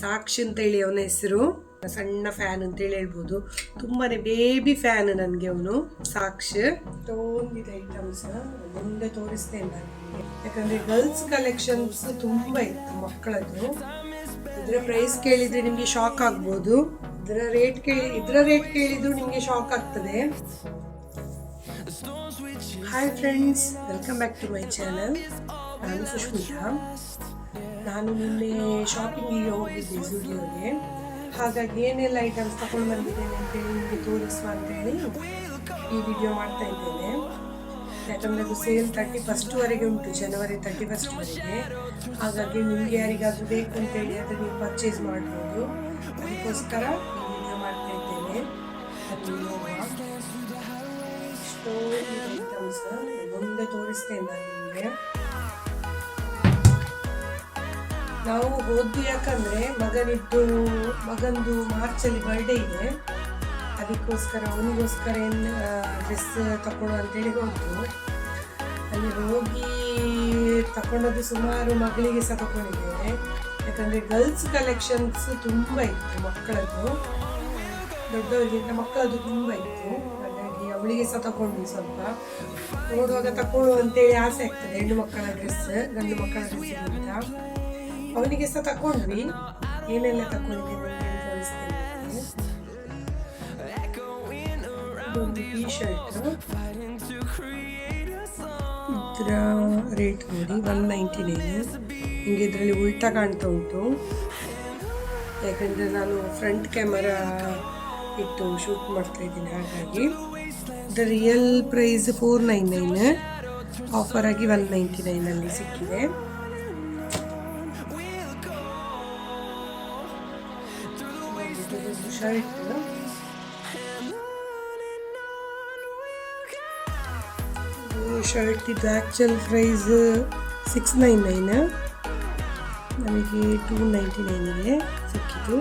ಸಾಕ್ಷಿ ಅಂತೇಳಿ ಅವನ ಹೆಸರು. ಸಣ್ಣ ಫ್ಯಾನ್ ಅಂತೇಳಿ ಹೇಳ್ಬೋದು. ತುಂಬಾನೇ ಬೇಬಿ ಫ್ಯಾನ್ ನನಗೆ ಅವನು, ಸಾಕ್ಷಿ. ತೊಗೊಂಡಿದೆ ಐಟಮ್ಸ್ ಮುಂದೆ ತೋರಿಸ್ತೇನೆ ನಾನು. ಯಾಕಂದ್ರೆ ಗರ್ಲ್ಸ್ ಕಲೆಕ್ಷನ್ಸ್ ತುಂಬಾ ಇತ್ತು ಮಕ್ಕಳದ್ದು. ಇದರ ಪ್ರೈಸ್ ಕೇಳಿದ್ರೆ ನಿಮಗೆ ಶಾಕ್ ಆಗ್ಬೋದು. ಇದರ ರೇಟ್ ಕೇಳಿ, ಇದ್ರ ರೇಟ್ ಕೇಳಿದ್ರು ನಿಮಗೆ ಶಾಕ್ ಆಗ್ತದೆ. Hi friends welcome back to my channel ನಾನು ಸುಷ್ಮಿತಾ ನಾನು ನಿನ್ನೆ ಶಾಪಿಂಗಿಗೆ ಹೋಗಿದ್ದೆ ಸ್ಟುಡಿಯೋಗೆ ಹಾಗಾಗಿ ಏನೆಲ್ಲ ಐಟಮ್ಸ್ ತಗೊಂಡು ಬಂದಿದ್ದೇನೆ ಅಂತೇಳಿ ನಿಮಗೆ ತೋರಿಸುವ ಅಂತೇಳಿ ಈ ವಿಡಿಯೋ ಮಾಡ್ತಾ ಇದ್ದೇನೆ. ಯಾಕಂದರೆ ಅದು ಸೇಲ್ ತರ್ಟಿ ಫಸ್ಟ್ವರೆಗೆ ಉಂಟು ಜನವರಿ ತರ್ಟಿ ಫಸ್ಟ್ವರೆಗೆ ಹಾಗಾಗಿ ನಿಮಗೆ ಯಾರಿಗಾದರೂ ಬೇಕು ಅಂತೇಳಿ ಅದು ನೀವು ಪರ್ಚೇಸ್ ಮಾಡ್ಬೋದು. ಅದಕ್ಕೋಸ್ಕರ ಈ ವಿಡಿಯೋ ಮಾಡ್ತಾ ಇದ್ದೇನೆ. ಅದು ಎಷ್ಟೋ ಐಟಮ್ಸ್ ಮುಂದೆ ತೋರಿಸ್ತೇನೆ ನಾನು ನಿಮಗೆ. ನಾವು ಹೋದ್ದು ಯಾಕಂದ್ರೆ ಮಗನಿದ್ದು, ಮಗಂದು ಮಾರ್ಚಲ್ಲಿ ಬರ್ಡೇ ಇದೆ. ಅದಕ್ಕೋಸ್ಕರ ಅವನಿಗೋಸ್ಕರ ಏನು ಡ್ರೆಸ್ ತಗೊಳ್ಳೋ ಅಂತೇಳಿ ಹೋದ್ದು ಅಲ್ಲಿ ಹೋಗಿ ತಗೊಂಡದ್ದು ಸುಮಾರು ಮಗಳಿಗೆ ಸಹ ತಗೊಂಡಿದ್ದೇನೆ ಯಾಕಂದರೆ ಗರ್ಲ್ಸ್ ಕಲೆಕ್ಷನ್ಸ್ ತುಂಬ ಇತ್ತು ಮಕ್ಕಳದ್ದು. ದೊಡ್ಡವರಿಗಿಂತ ಮಕ್ಕಳದ್ದು ತುಂಬ ಇತ್ತು. ಹಾಗಾಗಿ ಅವಳಿಗೆ ಸಹ ತಗೊಂಡ್ವಿ ಸ್ವಲ್ಪ. ನೋಡುವಾಗ ತಗೊಳ್ಳು ಅಂತೇಳಿ ಆಸೆ ಆಗ್ತದೆ, ಹೆಣ್ಣು ಮಕ್ಕಳ ಡ್ರೆಸ್ ಗಂಡು ಮಕ್ಕಳ ಡ್ರೆಸ್ ಅಂತ. ಅವನಿಗೆ ಸಹ ತಕೊಂಡ್ವಿ. ಏನೆಲ್ಲ ತಕೊಂಡಿದ್ದೇನೆ ಟೀ ಶರ್ಟ್ ಇದರ ರೇಟ್ ನೋಡಿ ಒನ್ ನೈಂಟಿ ನೈನ್ ಹಿಂಗೆ ಇದರಲ್ಲಿ ಉಲ್ಟಾ ಕಾಣ್ತಾ ಉಂಟು. ಯಾಕಂದರೆ ನಾನು ಫ್ರಂಟ್ ಕ್ಯಾಮರಾ ಇಟ್ಟು ಶೂಟ್ ಮಾಡ್ತಾ ಇದ್ದೀನಿ, ಹಾಗಾಗಿ. ಇದರ real price four nine nine offer ಆಗಿ ಒನ್ ನೈಂಟಿ ನೈನಲ್ಲಿ ಸಿಕ್ಕಿದೆ. ಶರ್ಟ್ ಶರ್ಟ್ ಇದು actual price six nine nine ನಮಗೆ ಟೂ ನೈಂಟಿ ನೈನಿಗೆ ಸಿಕ್ಕಿತು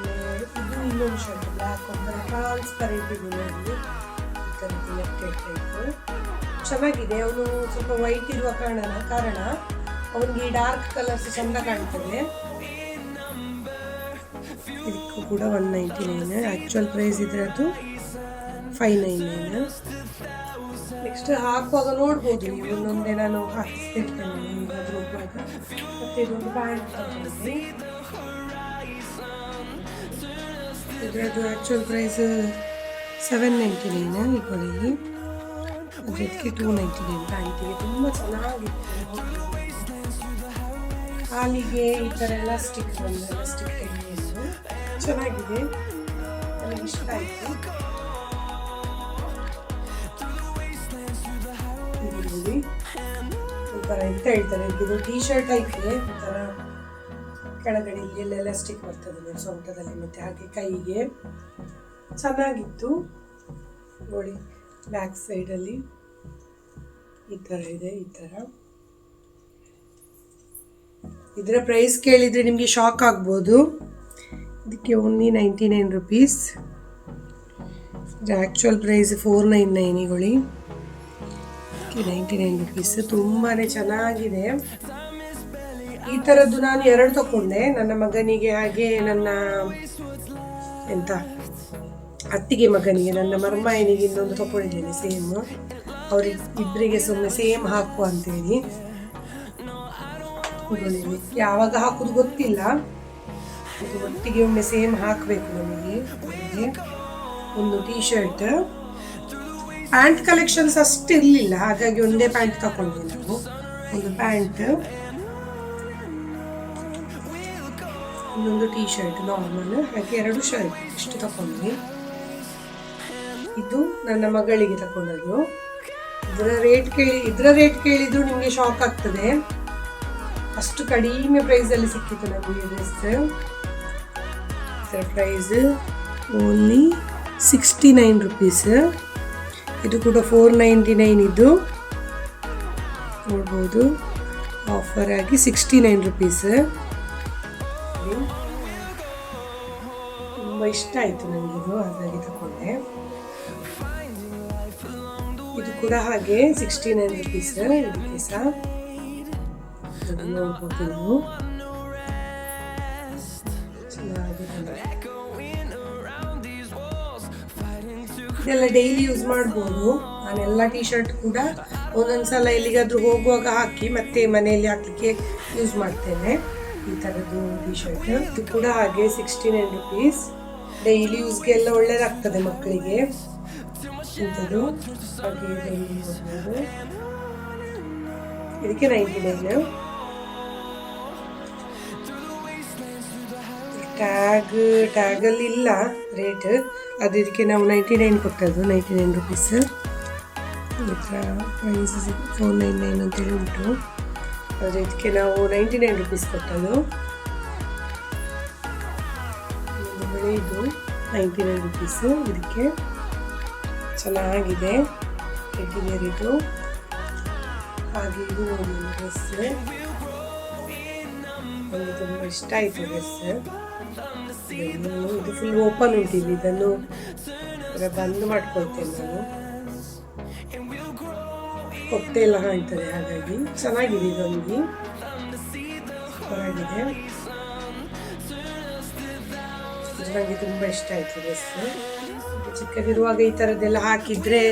ಇದು ಇನ್ನೊಂದು ಶರ್ಟ್ ಬ್ಲ್ಯಾಕ್ ಒಂಥರ ಟ್ರಾನ್ಸ್ಪರೆಂಟ್ ಇದೆ ನೋಡಿ. ಚೆನ್ನಾಗಿದೆ, ಅವನು ಸ್ವಲ್ಪ ವೈಟ್ ಇರುವ ಕಾರಣ ಕಾರಣ, ಅವನಿಗೆ ಡಾರ್ಕ್ ಕಲರ್ಸ್ ಚೆಂದ ಕಾಣ್ತದೆ. ಇದಕ್ಕೂ ಕೂಡ one ninety nine actual price ಇದರದ್ದು ಫೈವ್ ನೈನ್ ನೈನ್ ನೆಕ್ಸ್ಟ್ ಹಾಕುವಾಗ ನೋಡ್ಬೋದು ಇನ್ನೊಂದೇ ನಾನು ಹಾಕಿಸ್ತಿರ್ತೇನೆ. ನಿಮ್ಗೆ ಅದ್ರ ಹೋಗುವಾಗ ಮತ್ತೆ ಇದೊಂದು ಪ್ಯಾಂಟ್ ತಗೊಂಡಿದ್ವಿ ಇದರದ್ದು actual price seven ninety nine ಇವುಗಳಲ್ಲಿ ಅದಕ್ಕೆ ಟೂ ನೈಂಟಿ ನೈನ್ ಪ್ಯಾಂಟಿಗೆ ತುಂಬ ಚೆನ್ನಾಗಿತ್ತು. ಕಾಲಿಗೆ ಈ ಥರ ಎಲಾಸ್ಟಿಕ್ ಬಂದು ಸ್ಟಿಕ್ ಚೆನ್ನಾಗಿದೆ. ನನಗೆ ಇಷ್ಟ ಆಯಿತು. ನೋಡಿ ಎಂತ ಹೇಳ್ತಾರೆ, ಇದು ಟೀ ಶರ್ಟ್ ಐತೆ ಒಂಥರ ಕೆಳಗಡೆ ಇಲ್ಲಿ ಎಲಾಸ್ಟಿಕ್ ಬರ್ತದೆ ಸೊಂಟದಲ್ಲಿ ಮತ್ತೆ ಹಾಗೆ ಕೈಗೆ. ಚೆನ್ನಾಗಿತ್ತು. ನೋಡಿ ಬ್ಯಾಕ್ ಸೈಡಲ್ಲಿ ಈ ಥರ ಇದೆ, ಈ ಥರ ಇದರ ಪ್ರೈಸ್ ಕೇಳಿದರೆ ನಿಮಗೆ ಶಾಕ್ ಆಗ್ಬೋದು. ಇದಕ್ಕೆ only ninety nine rupees actual price four nine ನೈನಿಗೊಳಿ ninety nine rupees ತುಂಬಾ ಚೆನ್ನಾಗಿದೆ. ಈ ಥರದ್ದು ನಾನು ಎರಡು ತಗೊಂಡೆ ನನ್ನ ಮಗನಿಗೆ ಹಾಗೆ ನನ್ನ, ಎಂತ, ಅತ್ತಿಗೆ ಮಗನಿಗೆ, ನನ್ನ ಮರ್ಮಾಯನಿಗೆ ಇನ್ನೊಂದು ತಗೊಂಡಿದ್ದೇನೆ ಸೇಮ್ ಅವ್ರಿಗೆ ಇಬ್ಬರಿಗೆ ಸುಮ್ಮನೆ ಸೇಮ್ ಹಾಕುವ ಅಂತೇಳಿ. ಯಾವಾಗ ಹಾಕೋದು ಗೊತ್ತಿಲ್ಲ. ಇದು ಒಟ್ಟಿಗೆ ಒಮ್ಮೆ ಸೇಮ್ ಹಾಕಬೇಕು ನಮಗೆ. ಒಂದು ಟೀ ಶರ್ಟ್ ಪ್ಯಾಂಟ್ ಕಲೆಕ್ಷನ್ಸ್ ಅಷ್ಟು ಇರಲಿಲ್ಲ, ಹಾಗಾಗಿ ಒಂದೇ ಪ್ಯಾಂಟ್ ತಗೊಂಡ್ವಿ ನಾವು. ಒಂದು ಪ್ಯಾಂಟ್ ಇನ್ನೊಂದು ಟೀ ಶರ್ಟ್ ನಾರ್ಮಲ್ ಹಾಗೆ ಎರಡು ಶರ್ಟ್ ಇಷ್ಟು ತಗೊಂಡ್ವಿ ಇದು ನನ್ನ ಮಗಳಿಗೆ ತಗೊಂಡದ್ದು ಇದರ ರೇಟ್ ಕೇಳಿ, ಇದರ ರೇಟ್ ಕೇಳಿದ್ರು ನಿಮಗೆ ಶಾಕ್ ಆಗ್ತದೆ. ಅಷ್ಟು ಕಡಿಮೆ ಪ್ರೈಸಲ್ಲಿ ಸಿಕ್ಕಿತ್ತು ನಮಗೆ ಡ್ರೆಸ್ ಇದರ price only sixty nine rupees ಇದು ಕೂಡ ಫೋರ್ ನೈಂಟಿ ನೈನ್ ಇದು. ನೋಡ್ಬೋದು. ಆಫರ್ ಆಗಿ ಸಿಕ್ಸ್ಟಿ ನೈನ್ ರುಪೀಸ್ ತುಂಬ ಇಷ್ಟ ಆಯಿತು ನನಗಿದು ಹಾಗಾಗಿ ತಗೊಂಡೆ ಇದು ಕೂಡ ಹಾಗೆ ಸಿಕ್ಸ್ಟಿ ನೈನ್ ರುಪೀಸ್ ಇದಕ್ಕೆ ಸಹ. ನೋಡ್ಬೋದು ನೀವು. ಇದೆಲ್ಲ ಡೈಲಿ ಯೂಸ್ ಮಾಡ್ಬೋದು. ನಾನೆಲ್ಲ ಟೀ ಶರ್ಟ್ ಕೂಡ ಒಂದೊಂದ್ಸಲ ಎಲ್ಲಿಗಾದ್ರೂ ಹೋಗುವಾಗ ಹಾಕಿ ಮತ್ತೆ ಮನೆಯಲ್ಲಿ ಹಾಕ್ಲಿಕ್ಕೆ ಯೂಸ್ ಮಾಡ್ತೇನೆ. ಈ ಥರದ್ದು ಟೀ ಶರ್ಟ್ ಇದು ಕೂಡ ಹಾಗೆ ಸಿಕ್ಸ್ಟಿ ನೈನ್ ರುಪೀಸ್ ಡೈಲಿ ಯೂಸ್ಗೆ ಎಲ್ಲ ಒಳ್ಳೇದಾಗ್ತದೆ ಮಕ್ಕಳಿಗೆ. ಇಂಥದ್ದು ಹಾಗೆ ಡೈಲಿ ಹೋಗ್ಬೋದು ಇದಕ್ಕೆ ನೈಂಟಿ ನೈನ್ ಟ್ಯಾಗ್ ಟ್ಯಾಗಲ್ಲಿ ಇಲ್ಲ ರೇಟ್ ಅದು ಇದಕ್ಕೆ ನಾವು ನೈಂಟಿ ನೈನ್ ಕೊಟ್ಟದ್ದು ನೈಂಟಿ ನೈನ್ ರುಪೀಸ್ ಹತ್ರ ಪ್ರೈಸ್ ಫೋರ್ ನೈನ್ ನೈನ್ ಅಂತೇಳಿ ಉಂಟು ಆದರೆ ಇದಕ್ಕೆ ನಾವು ನೈಂಟಿ ನೈನ್ ರುಪೀಸ್ ಕೊಟ್ಟದ್ದು ಇದು ನೈಂಟಿ ನೈನ್ ರುಪೀಸು ಇದಕ್ಕೆ ಚೆನ್ನಾಗಿದೆ. ಇದು ಹಾಗೆ ಇದು ಒಂದು ಡ್ರೆಸ್ ನನಗೆ ತುಂಬ ಇಷ್ಟ ಆಯಿತು ಡ್ರೆಸ್ ಇದು ಫುಲ್ ಓಪನ್ ಉಂಟಿದೆ ಇದನ್ನು ಬಂದ್ ಮಾಡ್ಕೊಳ್ತೇನೆ ನಾನು. ಹೊಟ್ಟೆ ಎಲ್ಲ ಕಾಣ್ತದೆ, ಹಾಗಾಗಿ ಚೆನ್ನಾಗಿದೆ ಇದೊಂದು. ಚೆನ್ನಾಗಿದೆ. ನನಗೆ ತುಂಬ ಇಷ್ಟ ಆಯಿತು ಡ್ರೆಸ್ ಚಿಕ್ಕದಿರುವಾಗ ಈ ಥರದ್ದೆಲ್ಲ ಹಾಕಿದ್ರೆ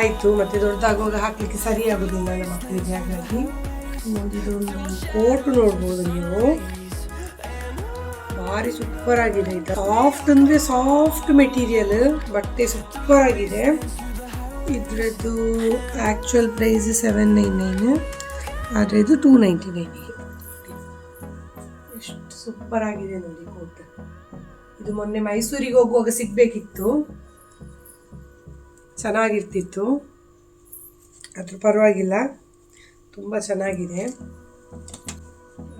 ಆಯಿತು, ಮತ್ತೆ ದೊಡ್ಡದಾಗುವಾಗ ಹಾಕಲಿಕ್ಕೆ ಸರಿ ಆಗೋದಿಲ್ಲ ನಮ್ಮ ಮಕ್ಕಳಿಗೆ ಹಾಗಾಗಿ. ಇದೊಂದು ಕೋಟ್ ನೋಡ್ಬೋದು ನೀವು. ಭಾರಿ ಸೂಪರ್ ಆಗಿದೆ ಇದು. ಸಾಫ್ಟ್ ಅಂದ್ರೆ ಸಾಫ್ಟ್ ಮೆಟೀರಿಯಲ್ ಬಟ್ಟೆ ಸೂಪರ್ ಆಗಿದೆ. ಇದ್ರದ್ದು actual price seven nine nine ಆದರೆ ಇದು ಟೂ ನೈಂಟಿ ನೈನಿಗೆ ಎಷ್ಟು ಸೂಪರ್ ಆಗಿದೆ ನೋಡಿ ಕೋಟ್. ಇದು ಮೊನ್ನೆ ಮೈಸೂರಿಗೆ ಹೋಗುವಾಗ ಸಿಗಬೇಕಿತ್ತು. ಚೆನ್ನಾಗಿರ್ತಿತ್ತು. ಅದ್ರ ಪರವಾಗಿಲ್ಲ. ತುಂಬ ಚೆನ್ನಾಗಿದೆ.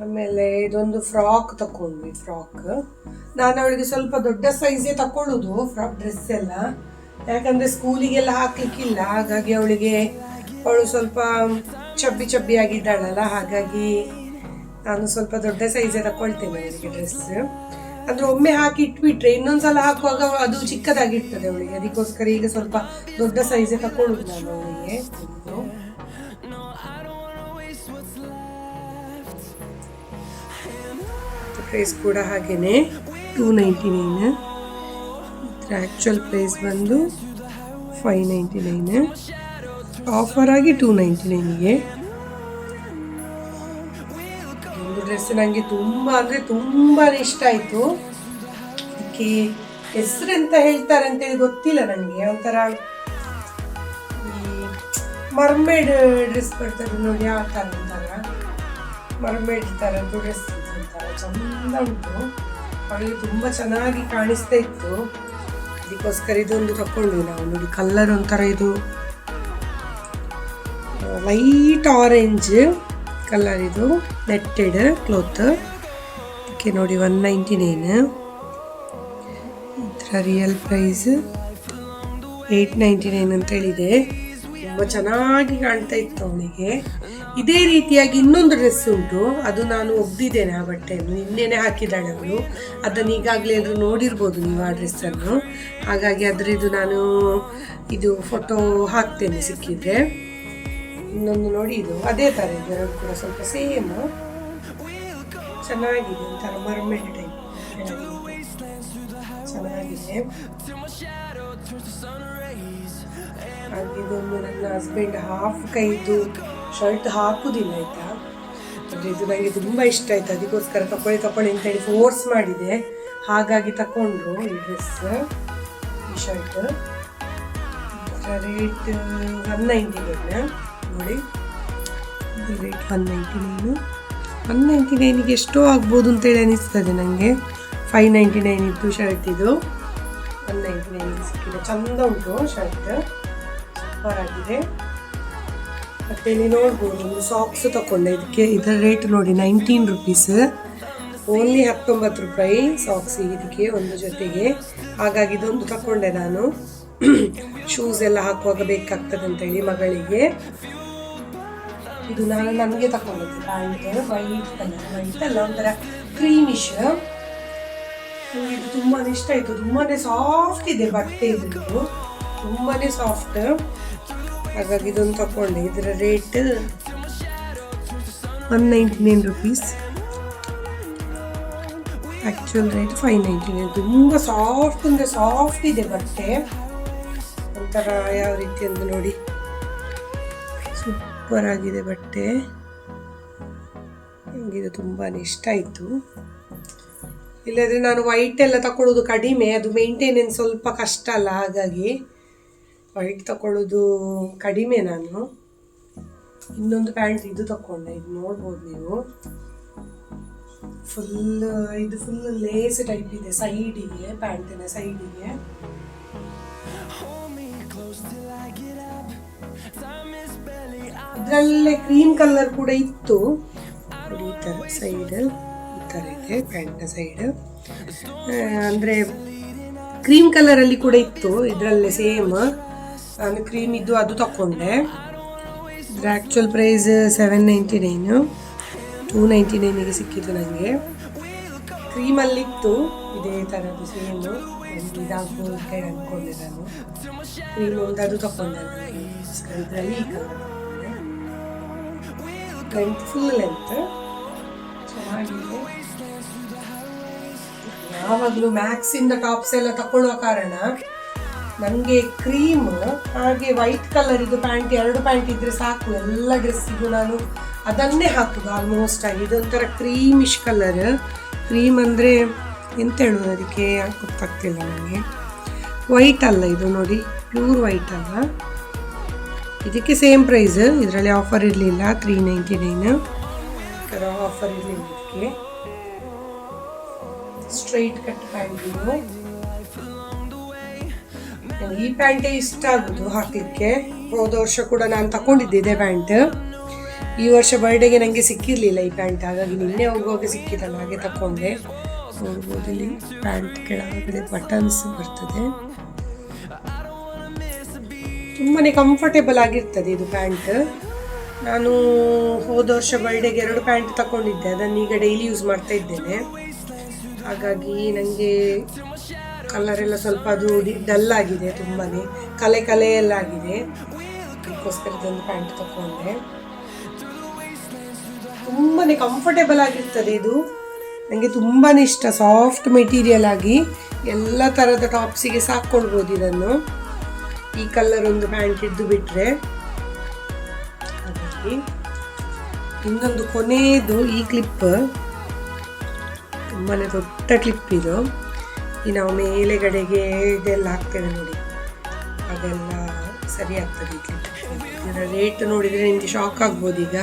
ಆಮೇಲೆ ಇದೊಂದು ಫ್ರಾಕ್ ತಕೊಂಡ್ವಿ, ಫ್ರಾಕ್. ನಾನು ಅವಳಿಗೆ ಸ್ವಲ್ಪ ದೊಡ್ಡ ಸೈಜೇ ತಕೊಳ್ಳೋದು, ಫ್ರಾಕ್ ಡ್ರೆಸ್ ಎಲ್ಲ. ಯಾಕಂದರೆ ಸ್ಕೂಲಿಗೆಲ್ಲ ಹಾಕ್ಲಿಕ್ಕಿಲ್ಲ, ಹಾಗಾಗಿ ಅವಳಿಗೆ ಅವಳು ಸ್ವಲ್ಪ ಚಬ್ಬಿ ಚಬ್ಬಿ ಆಗಿದ್ದಾಳಲ್ಲ ಹಾಗಾಗಿ ನಾನು ಸ್ವಲ್ಪ ದೊಡ್ಡ ಸೈಜೇ ತಗೊಳ್ತೇನೆ ಅವಳಿಗೆ ಡ್ರೆಸ್ ಅಂದ್ರೆ ಒಮ್ಮೆ ಹಾಕಿ ಇಟ್ಬಿಟ್ರೆ, ಇನ್ನೊಂದ್ಸಲ ಹಾಕುವಾಗ ಅದು ಚಿಕ್ಕದಾಗಿರ್ತದೆ ಅವಳಿಗೆ. ಅದಕ್ಕೋಸ್ಕರ ಈಗ ಸ್ವಲ್ಪ ದೊಡ್ಡ ಸೈಜೇ ತಕೊಳ್ಳೋದು ನಾನು ಅವಳಿಗೆ. ಪ್ರೈಸ್ ಕೂಡ ಹಾಗೇನೆ. ಟೂ ನೈಂಟಿ ನೈನ್ ಇದರ ಆ್ಯಕ್ಚುಯಲ್ ಪ್ರೈಸ್ ಬಂದು ಫೈವ್ ನೈಂಟಿ ನೈನ್ ಆಫರ್ ಆಗಿ ಟೂ ನೈಂಟಿ ನೈನಿಗೆ ಒಂದು ಡ್ರೆಸ್ ನನಗೆ ತುಂಬ ಅಂದರೆ ತುಂಬಾ ಇಷ್ಟ ಆಯಿತು. ಅದಕ್ಕೆ ಹೆಸರು ಅಂತ ಹೇಳ್ತಾರೆ ಅಂತೇಳಿ ಗೊತ್ತಿಲ್ಲ ನನಗೆ ಒಂಥರ ಮರ್ಮೇಡ್ ಡ್ರೆಸ್ ಬರ್ತಾರೆ ನೋಡಿ, ಆ ಥರ ಅಂತಾರ. ಮರ್ಮೇಡ್ ಥರದ್ದು ಡ್ರೆಸ್ ಚಂದ ಉಂಟು ಅವಳಿಗೆ ತುಂಬ ಚೆನ್ನಾಗಿ ಕಾಣಿಸ್ತಾ ಇತ್ತು. ಅದಕ್ಕೋಸ್ಕರ ಇದೊಂದು ತಗೊಂಡ್ವಿ ನಾವು. ನೋಡಿ ಕಲ್ಲರ್ ಒಂಥರ ಇದು. ಲೈಟ್ ಆರೆಂಜ್ ಕಲರ್ ಇದು. ನೆಟ್ಟೆಡ್ ಕ್ಲೋತ್ ಓಕೆ ನೋಡಿ ಒನ್ ನೈಂಟಿ ನೈನ್ ಇದರ real price eight ninety nine ಅಂತ ಹೇಳಿದೆ ತುಂಬ ಚೆನ್ನಾಗಿ ಕಾಣ್ತಾ ಇತ್ತು ಅವಳಿಗೆ ಇದೇ ರೀತಿಯಾಗಿ ಇನ್ನೊಂದು ಡ್ರೆಸ್ ಉಂಟು. ಅದು ನಾನು ಒಗ್ದಿದ್ದೇನೆ ಆ ಬಟ್ಟೆಯನ್ನು. ನಿನ್ನೆನೆ ಹಾಕಿದ್ದಾಳೆ ಅವಳು. ಅದನ್ನು ಈಗಾಗಲೇ ಎಲ್ಲರೂ ನೋಡಿರ್ಬೋದು ನೀವು ಆ ಡ್ರೆಸ್ಸನ್ನು ಹಾಗಾಗಿ ಅದರದ್ದು ನಾನು ಇದು ಫೋಟೋ ಹಾಕ್ತೇನೆ ಸಿಕ್ಕಿದ್ರೆ. ಇನ್ನೊಂದು ನೋಡಿ ಇದು. ಅದೇ ಥರ ಇದೆ. ಕೂಡ ಸ್ವಲ್ಪ ಸೇಮು ಚೆನ್ನಾಗಿದೆ. ಒಂಥರ ಮರ್ಮೆಡ್ ಚೆನ್ನಾಗಿದೆ. ನನ್ನ ಹಸ್ಬೆಂಡ್ ಹಾಫ್ ಕೈದು ಶರ್ಟ್ ಹಾಕುದಿಲ್ಲ, ಆಯ್ತಾ? ಆದರೆ ಇದು ನನಗೆ ತುಂಬ ಇಷ್ಟ ಆಯ್ತು. ಅದಕ್ಕೋಸ್ಕರ ತಕೊಳ್ಳಿ ತಕೊಳ್ಳಿ ಅಂತ ಹೇಳಿ ಫೋರ್ಸ್ ಮಾಡಿದೆ. ಹಾಗಾಗಿ ತಕೊಂಡ್ರು ಈ ಡ್ರೆಸ್ ಈ shirt rate one ninety nine ನೋಡಿ. Rate one ninety nine. One ninety ನೈನಿಗೆ ಎಷ್ಟೋ ಆಗ್ಬೋದು ಅಂತೇಳಿ ಅನಿಸ್ತದೆ ನನಗೆ ಫೈವ್ ನೈಂಟಿ ನೈನ್ ಇತ್ತು ಶರ್ಟ್ ಇದು. ಒನ್ ನೈಂಟಿ ನೈನ್ ಸಿಕ್ಕಿದೆ. ಚಂದ ಉಂಟು ಶರ್ಟ್ ಸೂಪರ್ ಆಗಿದೆ. ಮತ್ತು ನೀವು ನೋಡ್ಬೋದು ಒಂದು ಸಾಕ್ಸ್ ತಗೊಂಡೆ ಇದಕ್ಕೆ ಇದರ ರೇಟ್ ನೋಡಿ ನೈನ್ಟೀನ್ ರುಪೀಸ್ ಓನ್ಲಿ ಹತ್ತೊಂಬತ್ತು ರೂಪಾಯಿ ಸಾಕ್ಸ್ ಇದಕ್ಕೆ ಒಂದು ಜೊತೆಗೆ. ಹಾಗಾಗಿ ಇದೊಂದು ತಗೊಂಡೆ ನಾನು. ಶೂಸ್ ಎಲ್ಲ ಹಾಕುವಾಗ ಬೇಕಾಗ್ತದೆ ಅಂತೇಳಿ ಮಗಳಿಗೆ. ಇದು ನಾನು ನನಗೆ ತಗೊಂಡಿದ್ದೆ ಪ್ಯಾಂಟ್ ವೈಟ್ ಕಲರ್ ವೈಟ್ ಅಲ್ಲ, ಒಂಥರ ಕ್ರೀಮಿಶ್ ಇದು ತುಂಬಾ ಇಷ್ಟ ಆಯಿತು. ತುಂಬಾ ಸಾಫ್ಟ್ ಇದೆ ಬಟ್ಟೆ ಇದು. ತುಂಬಾ ಸಾಫ್ಟ್ ಹಾಗಾಗಿ ಇದೊಂದು ತಗೊಂಡೆ. ಇದರ rate one ninety nine rupees actual rate five ninety nine ತುಂಬ ಸಾಫ್ಟ್ ಅಂದರೆ ಸಾಫ್ಟ್ ಇದೆ ಬಟ್ಟೆ. ಒಂಥರ ಯಾವ ರೀತಿ ಅಂತ ನೋಡಿ. ಸೂಪರ್ ಆಗಿದೆ ಬಟ್ಟೆ. ನನಗಿದು ತುಂಬಾ ಇಷ್ಟ ಆಯಿತು. ಇಲ್ಲದ್ರೆ ನಾನು ವೈಟ್ ಎಲ್ಲ ತಗೊಳ್ಳೋದು ಕಡಿಮೆ. ಅದು ಮೇಂಟೆನೆನ್ಸ್ ಸ್ವಲ್ಪ ಕಷ್ಟ ಅಲ್ಲ ಹಾಗಾಗಿ. ವೈಟ್ ತಗೊಳ್ಳೋದು ಕಡಿಮೆ ನಾನು. ಇನ್ನೊಂದು ಪ್ಯಾಂಟ್ ಇದು ತಗೊಂಡೆ ಇದು ನೋಡ್ಬೋದು ನೀವು. ಫುಲ್ ಇದು ಫುಲ್ ಲೇಸ್ ಟೈಪ್ ಇದೆ ಸೈಡಿಗೆ ಪ್ಯಾಂಟಿನ ಸೈಡಿಗೆ ಇದರಲ್ಲೇ ಕ್ರೀಮ್ ಕಲರ್ ಕೂಡ ಇತ್ತು. ಈ ಥರ ಸೈಡ್ ಈ ಥರ ಇದೆ ಪ್ಯಾಂಟ್ನ ಸೈಡ್ ಅಂದರೆ ಕ್ರೀಮ್ ಕಲರಲ್ಲಿ ಕೂಡ ಇತ್ತು, ಇದರಲ್ಲೇ ಸೇಮ್ ನಾನು ಕ್ರೀಮ್ ಇದ್ದು ಅದು ತಗೊಂಡೆ ಇದ್ರ actual price seven ninety nine two ninety ನೈನಿಗೆ ಸಿಕ್ಕಿತ್ತು ನನಗೆ ಕ್ರೀಮಲ್ಲಿತ್ತು ಇದೇ ಥರದ್ದು ಸೇಮ್ ಅಂತ ಹೇಳಿ ಅಂದ್ಕೊಂಡೆ ನಾನು. ಕ್ರೀಮ್ ಒಂದು ಅದು ತಗೊಂಡೆ ಇದರಲ್ಲಿ ಈ ಕಲರ್ ಫುಲ್ ಲೆಂತ್ ಚೆನ್ನಾಗಿದೆ. ಯಾವಾಗಲೂ ಮ್ಯಾಕ್ಸಿಂದ ಟಾಪ್ಸ್ ಎಲ್ಲ ತಗೊಳ್ಳುವ ಕಾರಣ ನನಗೆ ಕ್ರೀಮ್ ಹಾಗೆ ವೈಟ್ ಕಲರ್ ಇದು ಪ್ಯಾಂಟ್ ಎರಡು ಪ್ಯಾಂಟ್ ಇದ್ರೆ ಸಾಕು. ಎಲ್ಲ ಡ್ರೆಸ್ಸಿಗೂ ನಾನು ಅದನ್ನೇ ಹಾಕುದು ಆಲ್ಮೋಸ್ಟ್ ಆಗಿ. ಇದೊಂಥರ ಕ್ರೀಮಿಶ್ ಕಲರ್ ಕ್ರೀಮ್ ಅಂದರೆ ಎಂತ ಹೇಳೋದು ಅದಕ್ಕೆ? ಗೊತ್ತಾಗ್ತಿಲ್ಲ ನನಗೆ. ವೈಟ್ ಅಲ್ಲ ಇದು ನೋಡಿ. ಪ್ಯೂರ್ ವೈಟ್ ಅಲ್ಲ. ಇದಕ್ಕೆ ಸೇಮ್ ಪ್ರೈಸ್ ಇದರಲ್ಲಿ ಆಫರ್ ಇರಲಿಲ್ಲ. ತ್ರೀ ನೈಂಟಿ ನೈನ್ ಆಫರ್ ಇರಲಿಲ್ಲ ಇದಕ್ಕೆ. ಸ್ಟ್ರೈಟ್ ಕಟ್ ಪ್ಯಾಂಟ್ ಈ ಪ್ಯಾಂಟೇ ಇಷ್ಟ ಆಗುದು ಹಾಕಲಿಕ್ಕೆ. ಹೋದ ವರ್ಷ ಕೂಡ ನಾನು ತಗೊಂಡಿದ್ದೆ ಇದೇ ಪ್ಯಾಂಟ್. ಈ ವರ್ಷ ಬರ್ಡೇಗೆ ನನಗೆ ಸಿಕ್ಕಿರಲಿಲ್ಲ ಈ ಪ್ಯಾಂಟ್, ಹಾಗಾಗಿ ನಿನ್ನೆ ಹೋಗುವಾಗ ಸಿಕ್ಕಿದಲ್ಲ ಹಾಗೆ ತಗೊಂಡೆ ನೋಡ್ಬೋದು ಇಲ್ಲಿ ಪ್ಯಾಂಟ್ ಕೆಳಗಡೆ ಬಟನ್ಸ್ ಬರ್ತದೆ. ತುಂಬಾ ಕಂಫರ್ಟೇಬಲ್ ಆಗಿರ್ತದೆ ಇದು ಪ್ಯಾಂಟ್. ನಾನು ಹೋದ ವರ್ಷ ಬರ್ಡೇಗೆ ಎರಡು ಪ್ಯಾಂಟ್ ತಗೊಂಡಿದ್ದೆ ಅದನ್ನು ಈಗ ಡೈಲಿ ಯೂಸ್ ಮಾಡ್ತಾ ಇದ್ದೇನೆ. ಹಾಗಾಗಿ ನನಗೆ ಕಲರ್ ಎಲ್ಲ ಸ್ವಲ್ಪ ಅದು ಡಲ್ ಆಗಿದೆ ತುಂಬಾ ಕಲೆ ಕಲೆ ಎಲ್ಲ ಆಗಿದೆ ಅದಕ್ಕೋಸ್ಕರ ಇದೊಂದು ಪ್ಯಾಂಟ್ ತಗೊಂಡೆ ತುಂಬಾ ಕಂಫರ್ಟೇಬಲ್ ಆಗಿರ್ತದೆ ಇದು. ನನಗೆ ತುಂಬಾ ಇಷ್ಟ. ಸಾಫ್ಟ್ ಮೆಟೀರಿಯಲ್ ಆಗಿ ಎಲ್ಲ ಥರದ ಟಾಪ್ಸಿಗೆ ಸಾಕ್ಕೊಳ್ಬೋದು ಇದನ್ನು. ಈ ಕಲರ್ ಒಂದು ಪ್ಯಾಂಟ್ ಇದ್ದು ಬಿಟ್ಟರೆ ಇನ್ನೊಂದು ಕೊನೆಯದು ಈ ಕ್ಲಿಪ್ ತುಂಬಾ ದೊಡ್ಡ ಕ್ಲಿಪ್ ಇದು. ಈ ನಾವು ಮೇಲೆಗಡೆಗೆ ಇದೆಲ್ಲ ಹಾಕ್ತೇವೆ ನೋಡಿ. ಅದೆಲ್ಲ ಸರಿ ಆಗ್ತದೆ ಇದರ ರೇಟ್ ನೋಡಿದರೆ ನಿಮಗೆ ಶಾಕ್ ಆಗ್ಬೋದು ಈಗ.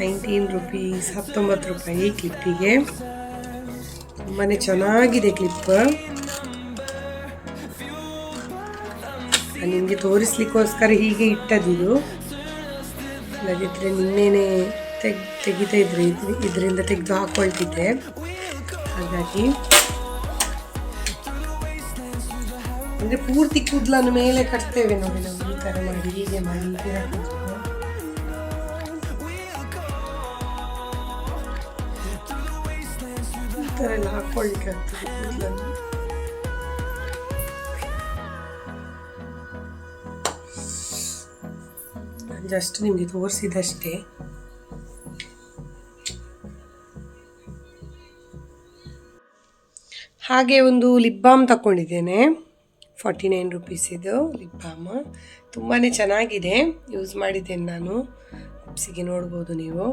ನೈನ್ಟೀನ್ ರುಪೀಸ್ ಹತ್ತೊಂಬತ್ತು ರೂಪಾಯಿ ಕ್ಲಿಪ್ಪಿಗೆ ತುಂಬಾ ಚೆನ್ನಾಗಿದೆ ಕ್ಲಿಪ್ ನಿಮಗೆ ತೋರಿಸ್ಲಿಕ್ಕೋಸ್ಕರ ಹೀಗೆ ಇಟ್ಟದಿದು ಇಲ್ಲದಿದ್ದರೆ ನಿನ್ನೆನೆ ತೆಗ್, ತೆಗಿತಾ ಇದ್ರೆ ಇದ್ರ ಇದರಿಂದ ತೆಗೆದು ಹಾಕೊಳ್ತಿದ್ದೆ. ಹಾಗಾಗಿ ಅಂದರೆ ಪೂರ್ತಿ ಕೂದಲನ್ನು ಮೇಲೆ ಕಟ್ತೇವೆ ನೋಡಿ ನಾವು ಈ ಥರ ಮಾಡಿ, ಹೀಗೆ ಮಾಡಿ, ಹೀಗೆ ಥರ ಎಲ್ಲ ಹಾಕ್ಕೊಳ್ಳಿಕ್ಕೆ ಆಗ್ತದೆ ಕೂದಲನ್ನು. ಜಸ್ಟ್ ನಿಮಗೆ ತೋರಿಸಿದಷ್ಟೇ. ಹಾಗೆ ಒಂದು ಲಿಪ್ ಬಾಮ್ ತಗೊಂಡಿದ್ದೇನೆ ಫಾರ್ಟಿ ನೈನ್ ರುಪೀಸಿದು ಲಿಪ್ ಬಾಮ್ ತುಂಬಾ ಚೆನ್ನಾಗಿದೆ. ಯೂಸ್ ಮಾಡಿದ್ದೇನೆ ನಾನು. ಲಿಪ್ಸಿಗೆ ನೋಡ್ಬೋದು ನೀವು.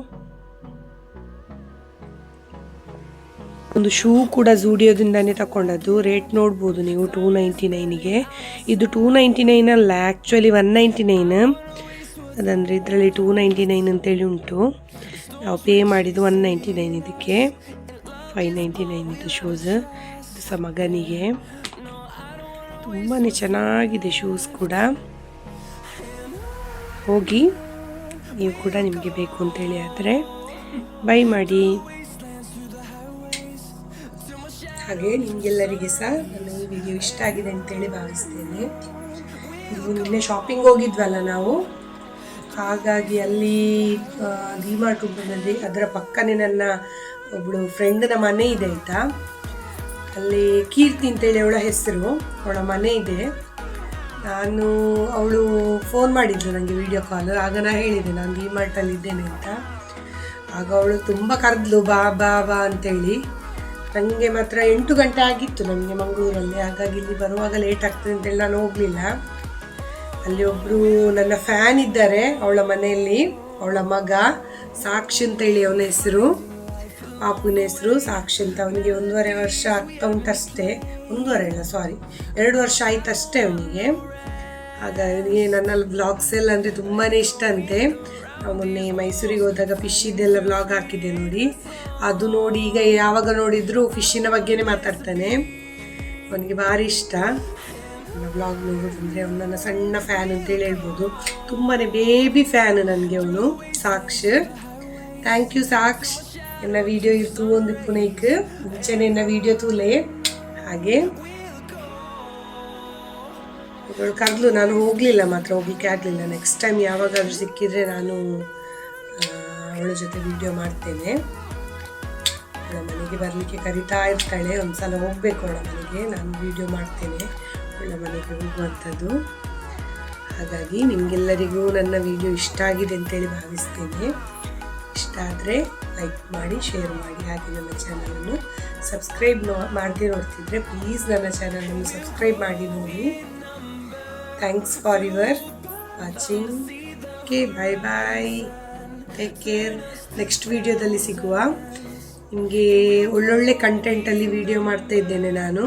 ಒಂದು ಶೂ ಕೂಡ ಝೂಡಿಯೋದಿಂದನೇ ತಗೊಂಡದ್ದು ರೇಟ್ ನೋಡ್ಬೋದು ನೀವು ಟೂ ನೈಂಟಿ ನೈನಿಗೆ ಇದು ಟೂ ನೈಂಟಿ ನೈನ್ ಅಲ್ಲ ಆ್ಯಕ್ಚುಲಿ ಒನ್ ನೈಂಟಿ ನೈನ್ ಅದಂದರೆ ಇದರಲ್ಲಿ ಟೂ ನೈಂಟಿ ನೈನ್ ಅಂತೇಳಿ ಉಂಟು. ನಾವು ಪೇ ಮಾಡಿದ್ದು ಒನ್ ನೈಂಟಿ ನೈನ್ ಇದಕ್ಕೆ. ಫೈವ್ ನೈಂಟಿ ನೈನ್ ಇದು ಶೂಸ್ ಸಹ ಮಗನಿಗೆ. ತುಂಬಾ ಚೆನ್ನಾಗಿದೆ ಶೂಸ್ ಕೂಡ. ಹೋಗಿ ನೀವು ಕೂಡ ನಿಮಗೆ ಬೇಕು ಅಂತೇಳಿ ಆದರೆ ಬೈ ಮಾಡಿ. ಹಾಗೆ ನಿಮಗೆಲ್ಲರಿಗೆ ಸಹ ನನ್ನ ಈ ವಿಡಿಯೋ ಇಷ್ಟ ಆಗಿದೆ ಅಂತೇಳಿ ಭಾವಿಸ್ತೇನೆ. ಇದು ನಿನ್ನೆ ಶಾಪಿಂಗ್ ಹೋಗಿದ್ವಲ್ಲ ನಾವು? ಹಾಗಾಗಿ ಅಲ್ಲಿ ಡಿಮಾರ್ಟ್ ಉಂಟಲ್ಲಿ ಅದರ ಪಕ್ಕನೇ ನನ್ನ ಒಬ್ಬಳು ಫ್ರೆಂಡ್ನ ಮನೆ ಇದೆ ಆಯಿತಾ? ಅಲ್ಲಿ ಕೀರ್ತಿ ಅಂತೇಳಿ ಅವಳ ಹೆಸರು, ಅವಳ ಮನೆ ಇದೆ. ನಾನು ಅವಳು ಫೋನ್ ಮಾಡಿದ್ಲು ನನಗೆ ವಿಡಿಯೋ ಕಾಲ್ ಆಗ ನಾನು ಹೇಳಿದೆ, ನಾನು ಡಿಮಾರ್ಟಲ್ಲಿ ಇದ್ದೇನೆ ಅಂತ. ಆಗ ಅವಳು ತುಂಬ ಕರೆದ್ಲು, ಬಾ ಬಾ ಬಾ ಅಂತೇಳಿ ನನಗೆ ಮಾತ್ರ ಎಂಟು ಗಂಟೆ ಆಗಿತ್ತು ನನಗೆ ಮಂಗಳೂರಲ್ಲಿ, ಹಾಗಾಗಿ ಇಲ್ಲಿ ಬರುವಾಗ ಲೇಟ್ ಆಗ್ತದೆ ಅಂತೇಳಿ ನಾನು ಹೋಗಲಿಲ್ಲ. ಅಲ್ಲಿ ಒಬ್ಬರು ನನ್ನ ಫ್ಯಾನ್ ಇದ್ದಾರೆ ಅವಳ ಮನೆಯಲ್ಲಿ, ಅವಳ ಮಗ ಸಾಕ್ಷಿ ಅಂತೇಳಿ ಅವನ ಹೆಸರು. ಪಾಪುನ ಹೆಸರು ಸಾಕ್ಷಿ ಅಂತ. ಅವನಿಗೆ ಒಂದೂವರೆ ವರ್ಷ ಆಗ್ತಾ ಉಂಟಷ್ಟೇ. ಒಂದೂವರೆ ಅಲ್ಲ ಸಾರಿ ಎರಡು ವರ್ಷ ಆಯ್ತಷ್ಟೇ ಅವನಿಗೆ. ಆಗ ಅವನಿಗೆ ನನ್ನ ಬ್ಲಾಗ್ಸ್ ಎಲ್ಲ ಅಂದರೆ ತುಂಬಾ ಇಷ್ಟ ಅಂತೆ. ಮೊನ್ನೆ ಮೈಸೂರಿಗೆ ಹೋದಾಗ ಫಿಶ್ಶಿದ್ದೆಲ್ಲ ಬ್ಲಾಗ್ ಹಾಕಿದ್ದೆ ನೋಡಿ. ಅದು ನೋಡಿ ಈಗ ಯಾವಾಗ ನೋಡಿದರೂ ಫಿಶ್ಶಿನ ಬಗ್ಗೆನೇ ಮಾತಾಡ್ತಾನೆ. ಅವನಿಗೆ ಭಾರಿ ಇಷ್ಟ. ನನ್ನ ಬ್ಲಾಗ್ ನೋಡೋದಂದರೆ ಅವನು ನನ್ನ ಸಣ್ಣ ಫ್ಯಾನ್ ಅಂತೇಳಿ ಹೇಳ್ಬೋದು. ತುಂಬಾ ಬೇಬಿ ಫ್ಯಾನ್ ನನಗೆ ಅವನು, Saksh. Thank you Saksh. Video ಇರ್ತು ಒಂದು ಪುನೈಕ್. ಮುಂಚೆನೆ ಎನ್ನ ವಿಡಿಯೋ ತೂಲೆ. ಹಾಗೆ. ಇವಳು ಕರೆದ್ಲು, ನಾನು ಹೋಗಲಿಲ್ಲ ಮಾತ್ರ, ಹೋಗ್ಲಿಕ್ಕೆ ಆಗಲಿಲ್ಲ. ನೆಕ್ಸ್ಟ್ ಟೈಮ್ ಯಾವಾಗಾದ್ರೂ ಸಿಕ್ಕಿದ್ರೆ ನಾನು ಅವಳ ಜೊತೆ ವಿಡಿಯೋ ಮಾಡ್ತೇನೆ. ಅವಳ ಮನೆಗೆ ಬರಲಿಕ್ಕೆ ಕರಿತಾ ಇರ್ತಾಳೆ. ಒಂದ್ಸಲ ಹೋಗಬೇಕು ಅವಳ ಮನೆಗೆ. ನಾನು ವಿಡಿಯೋ ಮಾಡ್ತೇನೆ ಅವಳ ಮನೆಗೆ ಹೋಗುವಂಥದ್ದು. ಹಾಗಾಗಿ ನಿಮಗೆಲ್ಲರಿಗೂ ನನ್ನ ವಿಡಿಯೋ ಇಷ್ಟ ಆಗಿದೆ ಅಂತೇಳಿ ಭಾವಿಸ್ತೇನೆ. ಇಷ್ಟ ಆದರೆ ಲೈಕ್ ಮಾಡಿ ಶೇರ್ ಮಾಡಿ, ಹಾಗೆ ನನ್ನ ಚಾನಲನ್ನು ಸಬ್ಸ್ಕ್ರೈಬ್ ನೋ, ಮಾಡದೆ ನೋಡ್ತಿದ್ರೆ ಪ್ಲೀಸ್ ನನ್ನ ಚಾನಲನ್ನು ಸಬ್ಸ್ಕ್ರೈಬ್ ಮಾಡಿ ನೋಡಿ. Thanks for your watching okay bye bye take care next ವಿಡಿಯೋದಲ್ಲಿ ಸಿಗುವ ನಿಮಗೆ ಒಳ್ಳೊಳ್ಳೆ ಕಂಟೆಂಟಲ್ಲಿ ವಿಡಿಯೋ ಮಾಡ್ತಾ ಇದ್ದೇನೆ ನಾನು.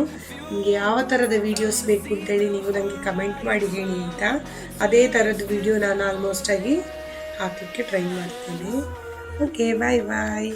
ನಿಮಗೆ ಯಾವ ಥರದ ವೀಡಿಯೋಸ್ ಬೇಕು ಅಂತೇಳಿ ನೀವು ನನಗೆ ಕಮೆಂಟ್ ಮಾಡಿ ಹೇಳಿ ಅಂತ ಅದೇ ಥರದ ವಿಡಿಯೋ ನಾನು ಆಲ್ಮೋಸ್ಟ್ ಆಗಿ ಹಾಕಲಿಕ್ಕೆ ಟ್ರೈ ಮಾಡ್ತೀನಿ. ಓಕೆ ಬಾಯ್ ಬಾಯ್